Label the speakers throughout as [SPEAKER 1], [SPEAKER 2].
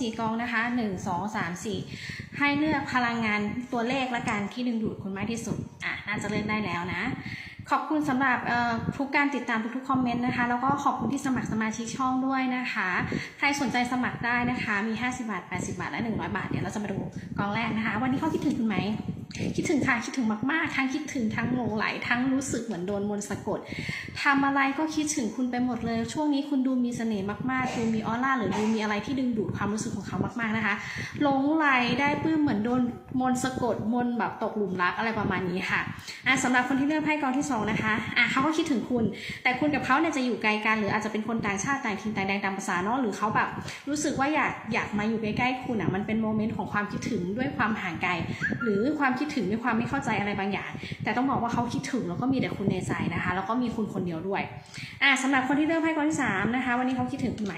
[SPEAKER 1] สี่กองนะคะหนึ่งสองสามสี่ให้เลือกพลังงานตัวเลขและการที่ดึงดูดคุณมากที่สุดอะน่าจะเลือกได้แล้วนะ ขอบคุณสำหรับทุกการติดตามทุกๆคอมเมนต์นะคะ แล้วก็ขอบคุณที่สมัครสมาชิกช่องด้วยนะคะ ใครสนใจสมัครได้นะคะ มี 50 บาท 80 บาท และ 100 บาท เดี๋ยวเราจะมาดูกองแรกนะคะ วันนี้เขาคิดถึงคุณไหม คิดถึงค่ะคิดถึงมากๆ ทั้งคิดถึงทั้งหลงไหลทั้งรู้สึกเหมือนโดนมนต์สะกดทำอะไรก็คิดถึงคุณไปหมดเลย ช่วงนี้คุณดูมีเสน่ห์มากๆ ดูมีออร่าหรือดูมีอะไรที่ดึงดูดความรู้สึกของเขามากๆนะคะหลงไหลได้ปื้มเหมือนโดนมนต์สะกดมนต์แบบตกหลุมรักอะไรประมาณนี้ค่ะอะสำหรับคนที่เลือกไพ่กองที่สองนะคะอะเขาก็คิดถึงคุณ แต่คุณกับเขาเนี่ยจะอยู่ไกลกันหรืออาจจะเป็นคนต่างชาติต่างถิ่นต่างแดนตามภาษาเนาะหรือเขาแบบรู้สึกว่าอยากอยากมาอยู่ใกล้ๆคุณอะมันเป็นโมเมนต์ของความคิดถึงด้วยความห่างไกล หรือความคิดถึงด้วยความไม่เข้าใจอะไรบางอย่าง แต่ต้องบอกว่าเขาคิดถึงแล้วก็มีแต่คุณในใจนะคะ แล้วก็มีคุณคนเดียวด้วยอะสำหรับคนที่เลือกไพ่กองที่สามนะคะ วันนี้เขาคิดถึงคุณไหม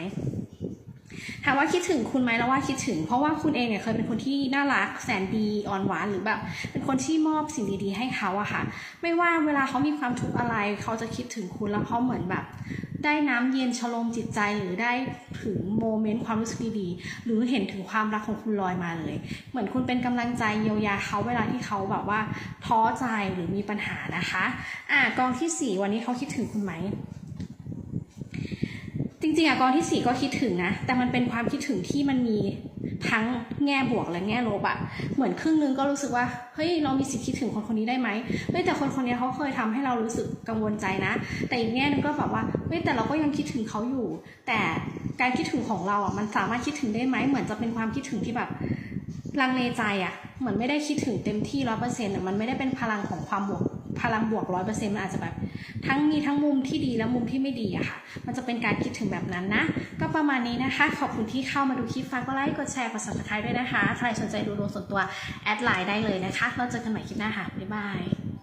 [SPEAKER 1] ถามว่าคิดถึงคุณไหมแล้วว่าคิดถึง เพราะว่าคุณเองเนี่ยเคยเป็นคนที่น่ารักแสนดีอ่อนหวานหรือแบบเป็นคนที่มอบสิ่งดีๆให้เขาอะค่ะ ไม่ว่าเวลาเขามีความทุกข์อะไร เขาจะคิดถึงคุณแล้วเขาเหมือนแบบ ได้น้ำเย็นชโลมจิตใจหรือได้ถึงโมเมนต์ความรู้สึกดีๆ หรือเห็นถึงความรักของคุณลอยมาเลย เหมือนคุณเป็นกำลังใจเยียวยาเขาเวลาที่เขาแบบว่าท้อใจหรือมีปัญหานะคะ อะกองที่สี่วันนี้เขาคิดถึงคุณไหมจริงๆอะกองที่สี่ก็คิดถึงนะ แต่มันเป็นความคิดถึงที่มันมี ทั้งแง่บวกและแง่ลบอะเหมือนครึ่งนึงก็รู้สึกว่าเฮ้ยเรามีสิทธิ์คิดถึงคนคนนี้ได้ไหมเฮ้ยแต่คนคนนี้เขาเคยทำให้เรารู้สึกกังวลใจนะ แต่อีกแง่นึงก็แบบว่าเฮ้ยแต่เราก็ยังคิดถึงเขาอยู่ แต่การคิดถึงของเราอะมันสามารถคิดถึงได้ไหมเหมือนจะเป็นความคิดถึงที่แบบลังเลใจอะเหมือนไม่ได้คิดถึงเต็มที่ร้อยเปอร์เซ็นต์มันไม่ได้เป็นพลังของความบวก พลังบวกร้อยเปอร์เซ็นต์มันอาจจะแบบทั้งมีทั้งมุมที่ดีและมุมที่ไม่ดีอะค่ะ มันจะเป็นการคิดถึงแบบนั้นนะ ก็ประมาณนี้นะคะ ขอบคุณที่เข้ามาดูคลิปฝากกดไลค์กดแชร์กด subscribe ด้วยนะคะ ใครสนใจดูดวงส่วนตัวแอดไลน์ได้เลยนะคะเราเจอกันใหม่คลิปหน้าค่ะบ๊ายบาย